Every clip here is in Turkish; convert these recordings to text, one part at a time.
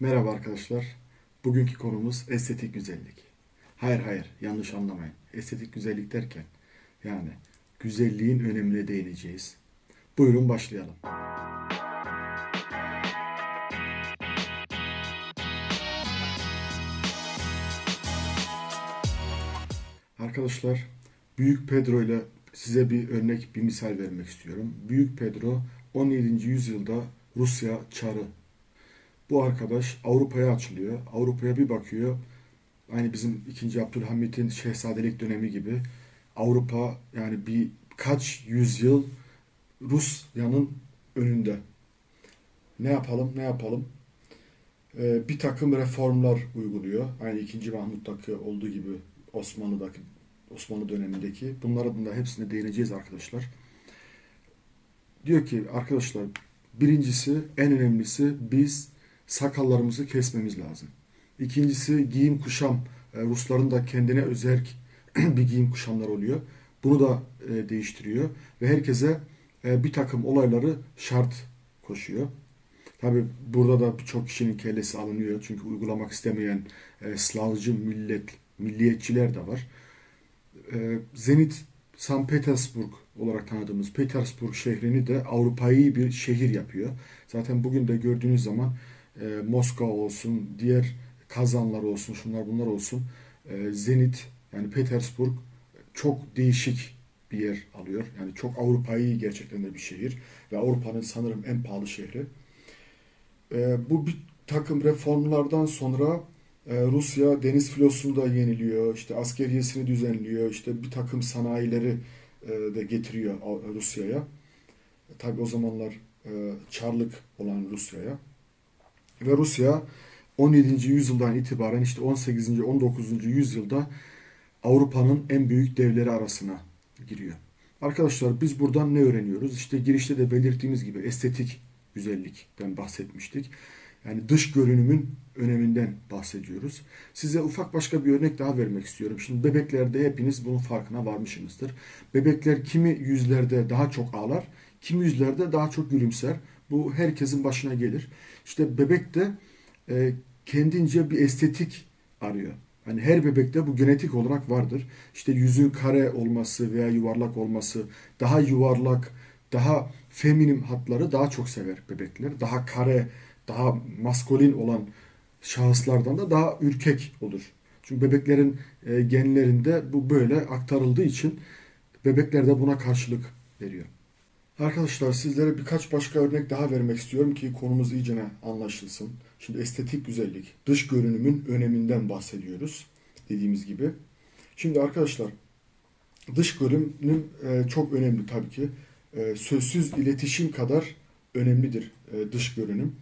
Merhaba arkadaşlar. Bugünkü konumuz estetik güzellik. Hayır hayır yanlış anlamayın. Estetik güzellik derken yani güzelliğin önemine değineceğiz. Buyurun başlayalım. Arkadaşlar Büyük Pedro ile size bir örnek, bir misal vermek istiyorum. Büyük Pedro 17. yüzyılda Rusya çarı bu arkadaş Avrupa'ya açılıyor. Avrupa'ya bir bakıyor. Aynı bizim 2. Abdülhamit'in şehzadelik dönemi gibi Avrupa yani bir kaç yüzyıl Rusya'nın önünde. Ne yapalım ne yapalım? Ee, bir takım reformlar uyguluyor. Aynı 2. Mahmut'taki olduğu gibi Osmanlı'daki Osmanlı dönemindeki. Bunların da hepsine değineceğiz arkadaşlar. Diyor ki arkadaşlar birincisi en önemlisi biz sakallarımızı kesmemiz lazım. İkincisi giyim kuşam. E, Rusların da kendine özel bir giyim kuşamlar oluyor. Bunu da e, değiştiriyor ve herkese e, bir takım olayları şart koşuyor. Tabi burada da birçok kişinin kellesi alınıyor çünkü uygulamak istemeyen Slavcı millet milliyetçiler de var. Zenit St. Petersburg olarak tanıdığımız Petersburg şehrini de Avrupa'yı bir şehir yapıyor. Zaten bugün de gördüğünüz zaman e, Moskova olsun, diğer Kazanlar olsun, şunlar bunlar olsun. E, Zenit yani Petersburg çok değişik bir yer alıyor. Yani çok Avrupa'yı gerçekten de bir şehir ve Avrupa'nın sanırım en pahalı şehri. E, bu bir takım reformlardan sonra e, Rusya deniz filosunu da yeniliyor, işte askeriyesini düzenliyor, işte bir takım sanayileri e, de getiriyor Rusya'ya. Tabi o zamanlar e, Çarlık olan Rusya'ya. Ve Rusya 17. yüzyıldan itibaren işte 18. 19. yüzyılda Avrupa'nın en büyük devleri arasına giriyor. Arkadaşlar biz buradan ne öğreniyoruz? İşte girişte de belirttiğimiz gibi estetik güzellikten bahsetmiştik. Yani dış görünümün öneminden bahsediyoruz. Size ufak başka bir örnek daha vermek istiyorum. Şimdi bebeklerde hepiniz bunun farkına varmışsınızdır. Bebekler kimi yüzlerde daha çok ağlar, kimi yüzlerde daha çok gülümser. Bu herkesin başına gelir. İşte bebek de e, kendince bir estetik arıyor. Hani her bebekte bu genetik olarak vardır. İşte yüzün kare olması veya yuvarlak olması, daha yuvarlak, daha feminim hatları daha çok sever bebekler. Daha kare, daha maskulin olan şahıslardan da daha ürkek olur. Çünkü bebeklerin e, genlerinde bu böyle aktarıldığı için bebekler de buna karşılık veriyor. Arkadaşlar sizlere birkaç başka örnek daha vermek istiyorum ki konumuz iyicene anlaşılsın. Şimdi estetik güzellik, dış görünümün öneminden bahsediyoruz dediğimiz gibi. Şimdi arkadaşlar dış görünüm e, çok önemli tabii ki. E, sözsüz iletişim kadar önemlidir e, dış görünüm.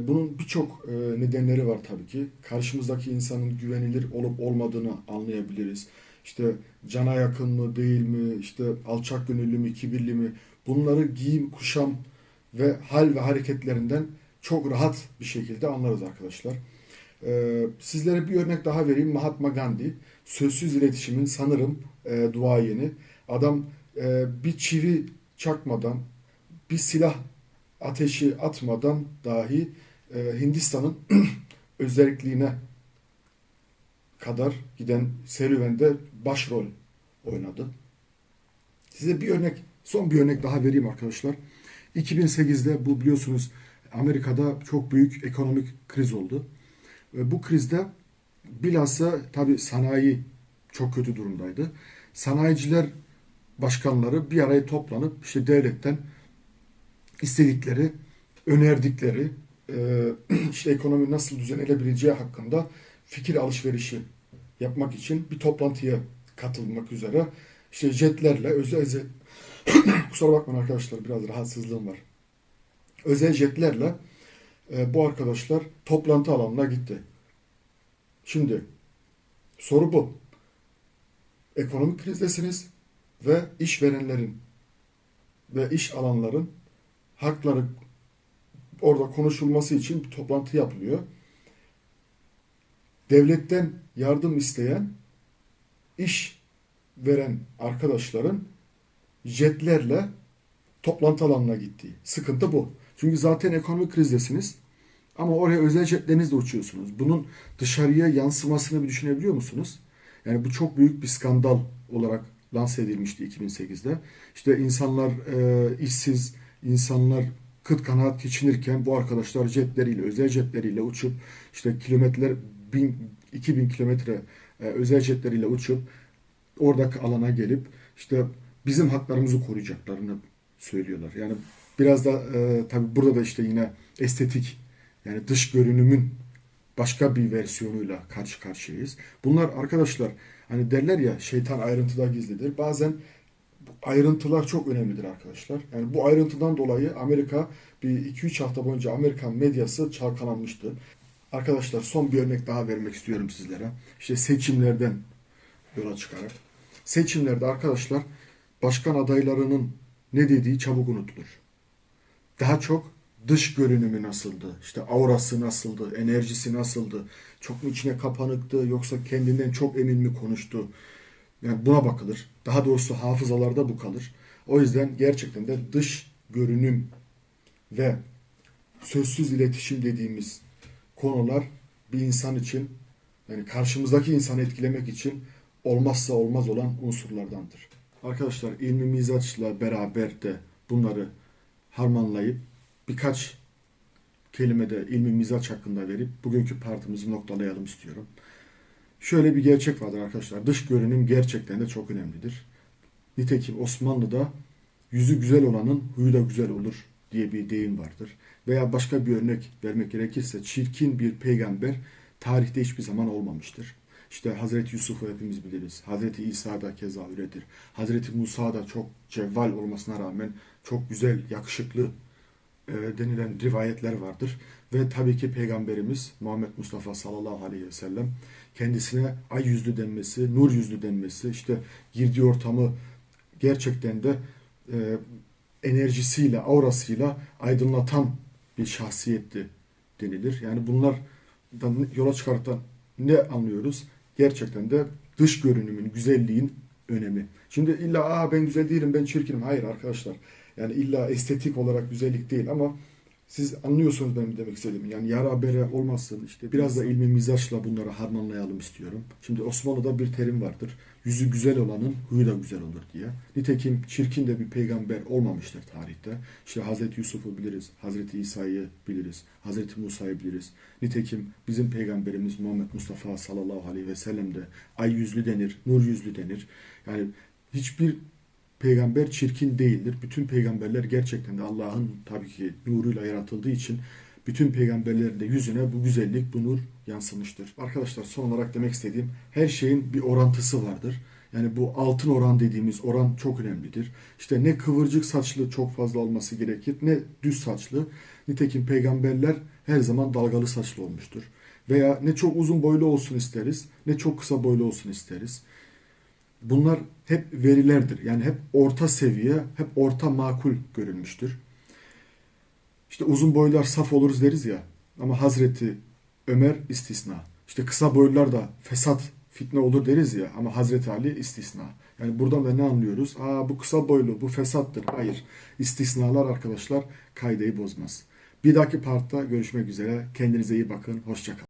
Bunun birçok nedenleri var tabii ki. Karşımızdaki insanın güvenilir olup olmadığını anlayabiliriz. İşte cana yakın mı değil mi, işte alçak gönüllü mü, kibirli mi bunları giyim, kuşam ve hal ve hareketlerinden çok rahat bir şekilde anlarız arkadaşlar. Ee, sizlere bir örnek daha vereyim. Mahatma Gandhi sözsüz iletişimin sanırım e, duayeni. Adam e, bir çivi çakmadan, bir silah ateşi atmadan dahi e, Hindistan'ın özelliğine kadar giden serüvende başrol oynadı. Size bir örnek Son bir örnek daha vereyim arkadaşlar. 2008'de bu biliyorsunuz Amerika'da çok büyük ekonomik kriz oldu. Bu krizde bilhassa tabi sanayi çok kötü durumdaydı. Sanayiciler başkanları bir araya toplanıp işte devletten istedikleri, önerdikleri e, işte ekonomi nasıl düzenlenebileceği hakkında fikir alışverişi yapmak için bir toplantıya katılmak üzere işte jetlerle özel Kusura bakmayın arkadaşlar biraz rahatsızlığım var. Özel jetlerle e, bu arkadaşlar toplantı alanına gitti. Şimdi soru bu. Ekonomik krizdesiniz ve işverenlerin ve iş alanların hakları orada konuşulması için bir toplantı yapılıyor. Devletten yardım isteyen iş veren arkadaşların jetlerle toplantı alanına gitti. Sıkıntı bu. Çünkü zaten ekonomik krizdesiniz. Ama oraya özel jetlerinizle uçuyorsunuz. Bunun dışarıya yansımasını bir düşünebiliyor musunuz? Yani bu çok büyük bir skandal olarak lanse edilmişti 2008'de. İşte insanlar e, işsiz, insanlar kıt kanaat geçinirken bu arkadaşlar jetleriyle, özel jetleriyle uçup işte kilometreler, bin, 2000 kilometre e, özel jetleriyle uçup oradaki alana gelip işte bizim haklarımızı koruyacaklarını söylüyorlar. Yani biraz da e, tabii burada da işte yine estetik yani dış görünümün başka bir versiyonuyla karşı karşıyayız. Bunlar arkadaşlar hani derler ya şeytan ayrıntıda gizlidir. Bazen ayrıntılar çok önemlidir arkadaşlar. Yani bu ayrıntıdan dolayı Amerika bir 2-3 hafta boyunca Amerikan medyası çalkalanmıştı. Arkadaşlar son bir örnek daha vermek istiyorum sizlere. İşte seçimlerden yola çıkarak. Seçimlerde arkadaşlar başkan adaylarının ne dediği çabuk unutulur. Daha çok dış görünümü nasıldı, işte aurası nasıldı, enerjisi nasıldı, çok mu içine kapanıktı yoksa kendinden çok emin mi konuştu? Yani buna bakılır. Daha doğrusu hafızalarda bu kalır. O yüzden gerçekten de dış görünüm ve sözsüz iletişim dediğimiz konular bir insan için yani karşımızdaki insanı etkilemek için olmazsa olmaz olan unsurlardandır. Arkadaşlar ilmi mizaçla beraber de bunları harmanlayıp birkaç kelime de ilmi mizaç hakkında verip bugünkü partimizi noktalayalım istiyorum. Şöyle bir gerçek vardır arkadaşlar. Dış görünüm gerçekten de çok önemlidir. Nitekim Osmanlı'da yüzü güzel olanın huyu da güzel olur diye bir deyim vardır. Veya başka bir örnek vermek gerekirse çirkin bir peygamber tarihte hiçbir zaman olmamıştır. İşte Hazreti Yusuf'u hepimiz biliriz. Hazreti İsa da keza öyledir. Hazreti Musa da çok cevval olmasına rağmen çok güzel, yakışıklı e, denilen rivayetler vardır. Ve tabii ki Peygamberimiz Muhammed Mustafa sallallahu aleyhi ve sellem kendisine ay yüzlü denmesi, nur yüzlü denmesi, işte girdiği ortamı gerçekten de e, enerjisiyle, aurasıyla aydınlatan bir şahsiyetti denilir. Yani bunlardan yola çıkarak da ne anlıyoruz? Gerçekten de dış görünümün, güzelliğin önemi. Şimdi illa Aa, ben güzel değilim, ben çirkinim. Hayır arkadaşlar. Yani illa estetik olarak güzellik değil ama siz anlıyorsunuz benim demek istediğimi. Yani yara bere olmasın işte. Biraz da ilmi mizaçla bunları harmanlayalım istiyorum. Şimdi Osmanlı'da bir terim vardır. Yüzü güzel olanın huyu da güzel olur diye. Nitekim çirkin de bir peygamber olmamıştır tarihte. İşte Hazreti Yusuf'u biliriz. Hazreti İsa'yı biliriz. Hazreti Musa'yı biliriz. Nitekim bizim peygamberimiz Muhammed Mustafa sallallahu aleyhi ve sellem de ay yüzlü denir, nur yüzlü denir. Yani hiçbir peygamber çirkin değildir. Bütün peygamberler gerçekten de Allah'ın tabii ki nuruyla yaratıldığı için bütün peygamberlerin de yüzüne bu güzellik, bu nur yansımıştır. Arkadaşlar son olarak demek istediğim her şeyin bir orantısı vardır. Yani bu altın oran dediğimiz oran çok önemlidir. İşte ne kıvırcık saçlı çok fazla olması gerekir ne düz saçlı. Nitekim peygamberler her zaman dalgalı saçlı olmuştur. Veya ne çok uzun boylu olsun isteriz ne çok kısa boylu olsun isteriz. Bunlar hep verilerdir. Yani hep orta seviye, hep orta makul görülmüştür. İşte uzun boylar saf oluruz deriz ya. Ama Hazreti Ömer istisna. İşte kısa boylular da fesat, fitne olur deriz ya. Ama Hazreti Ali istisna. Yani buradan da ne anlıyoruz? Aa bu kısa boylu, bu fesattır. Hayır. İstisnalar arkadaşlar kaideyi bozmaz. Bir dahaki partta görüşmek üzere. Kendinize iyi bakın. Hoşçakalın.